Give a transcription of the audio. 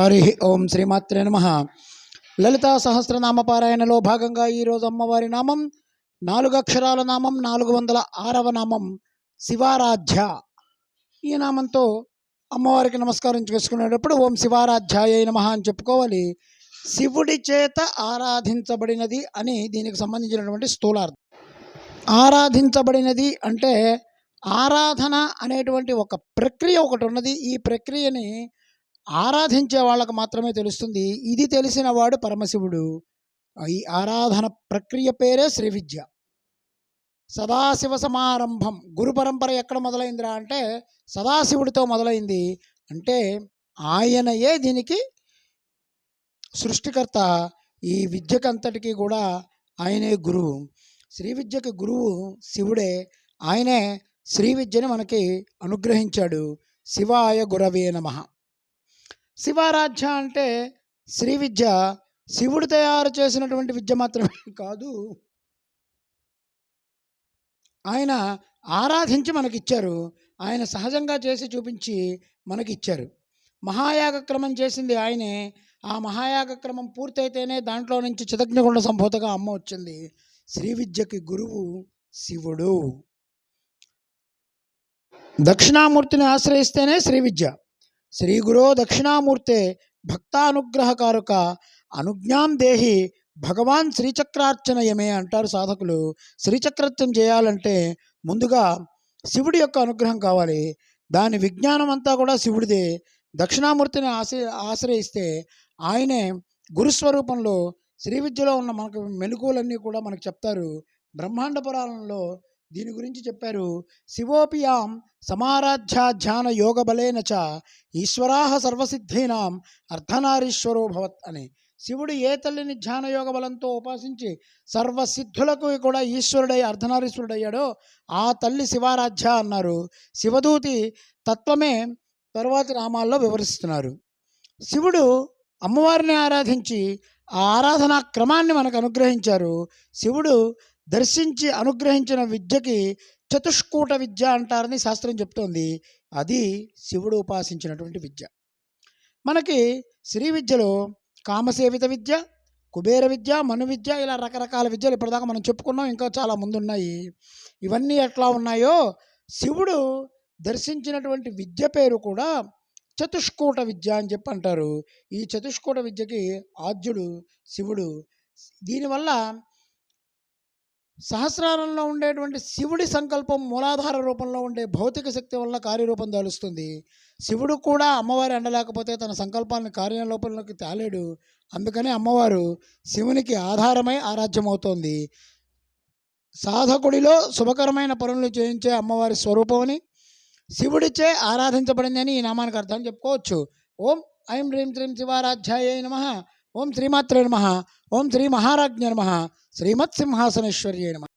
హరి ఓం శ్రీమాత్రే నమ. లలితా సహస్రనామ పారాయణలో భాగంగా ఈరోజు అమ్మవారి నామం నాలుగు అక్షరాల నామం నాలుగు వందల ఆరవ నామం శివారాధ్య. ఈ నామంతో అమ్మవారికి నమస్కారం చేసుకునేటప్పుడు ఓం శివారాధ్యాయ నమ అని చెప్పుకోవాలి. శివుడి చేత ఆరాధించబడినది అని దీనికి సంబంధించినటువంటి స్థూలార్థం. ఆరాధించబడినది అంటే ఆరాధన అనేటువంటి ఒక ప్రక్రియ ఒకటి ఉన్నది. ఈ ప్రక్రియని ఆరాధించే వాళ్ళకు మాత్రమే తెలుస్తుంది. ఇది తెలిసిన వాడు పరమశివుడు. ఈ ఆరాధన ప్రక్రియ పేరే శ్రీ విద్య. సదాశివ సమారంభం. గురు పరంపర ఎక్కడ మొదలైందిరా అంటే సదాశివుడితో మొదలైంది. అంటే ఆయనయే దీనికి సృష్టికర్త. ఈ విద్యకంతటికీ కూడా ఆయనే గురువు. శ్రీ విద్యకి గురువు శివుడే. ఆయనే శ్రీ విద్యని మనకి అనుగ్రహించాడు. శివాయ గురవే నమ. శివారాధ్య అంటే శ్రీ విద్య. శివుడు తయారు చేసినటువంటి విద్య మాత్రమే కాదు. ఆయన ఆరాధించి మనకిచ్చారు. ఆయన సహజంగా చేసి చూపించి మనకి ఇచ్చారు మహాయాగ క్రమం చేసింది ఆయనే. ఆ మహాయాగ క్రమం పూర్తయితేనే దాంట్లో నుంచి చితజ్ఞగుండ సంభూతగా అమ్మ వచ్చింది. శ్రీ విద్యకి గురువు శివుడు. దక్షిణామూర్తిని ఆశ్రయిస్తేనే శ్రీ విద్య. శ్రీ గురో దక్షిణామూర్తే భక్తానుగ్రహకారుక అనుజ్ఞాం దేహి భగవాన్ శ్రీచక్రార్చనయమే అంటారు సాధకులు. శ్రీచక్రార్చన చేయాలంటే ముందుగా శివుడి యొక్క అనుగ్రహం కావాలి. దాని విజ్ఞానం అంతా కూడా శివుడిదే. దక్షిణామూర్తిని ఆశ్ర ఆశ్రయిస్తే ఆయనే గురుస్వరూపంలో శ్రీ విద్యలో ఉన్న మనకు మెలకువలన్నీ కూడా మనకు చెప్తారు. బ్రహ్మాండ పురాణంలో దీని గురించి చెప్పారు. శివోపియాం సమారాధ్య ధ్యాన యోగ చ ఈశ్వరాహ సర్వసిద్ధీనాం అర్ధనారీశ్వరో భవత్ అని. శివుడు ఏ తల్లిని ధ్యాన యోగ బలంతో ఉపాసించి సర్వసిద్ధులకు కూడా ఈశ్వరుడై అర్ధనారీశ్వరుడయ్యాడో ఆ తల్లి శివారాధ్య అన్నారు. శివదూతి తత్వమే తరువాతి నామాల్లో వివరిస్తున్నారు. శివుడు అమ్మవారిని ఆరాధించి ఆ ఆరాధనా క్రమాన్ని మనకు అనుగ్రహించారు. శివుడు దర్శించి అనుగ్రహించిన విద్యకి చతుష్కూట విద్య అంటారని శాస్త్రం చెప్తోంది. అది శివుడు ఉపాసించినటువంటి విద్య. మనకి శ్రీ విద్యలో కామసేవిత విద్య కుబేర విద్య మను విద్య ఇలా రకరకాల విద్యలు ఇప్పటిదాకా మనం చెప్పుకున్నాం. ఇంకా చాలా ముందున్నాయి. ఇవన్నీ ఎట్లా ఉన్నాయో శివుడు దర్శించినటువంటి విద్య పేరు కూడా చతుష్కూట విద్య అని చెప్పి అంటారు. ఈ చతుష్కూట విద్యకి ఆద్యుడు శివుడు. దీనివల్ల సహస్రారంలో ఉండేటువంటి శివుడి సంకల్పం మూలాధార రూపంలో ఉండే భౌతిక శక్తి వల్ల కార్యరూపం దాలుస్తుంది శివుడు కూడా అమ్మవారి అండలేకపోతే తన సంకల్పాన్ని కార్యలోపంలోకి తేలేడు. అందుకని అమ్మవారు శివునికి ఆధారమై ఆరాధ్యమవుతోంది. సాధకుడిలో శుభకరమైన పనులు చేయించే అమ్మవారి స్వరూపమని శివుడిచే ఆరాధించబడిందని ఈ నామానికి అర్థం చెప్పుకోవచ్చు. ఓం ఐం హ్రీం శ్రీం శివారాధ్యాయ నమ. ఓం శ్రీమాత్రే నమ ఓం శ్రీ మహారాజ్ఞ నమ శ్రీమత్సింహాసనేశ్వర్యే నమ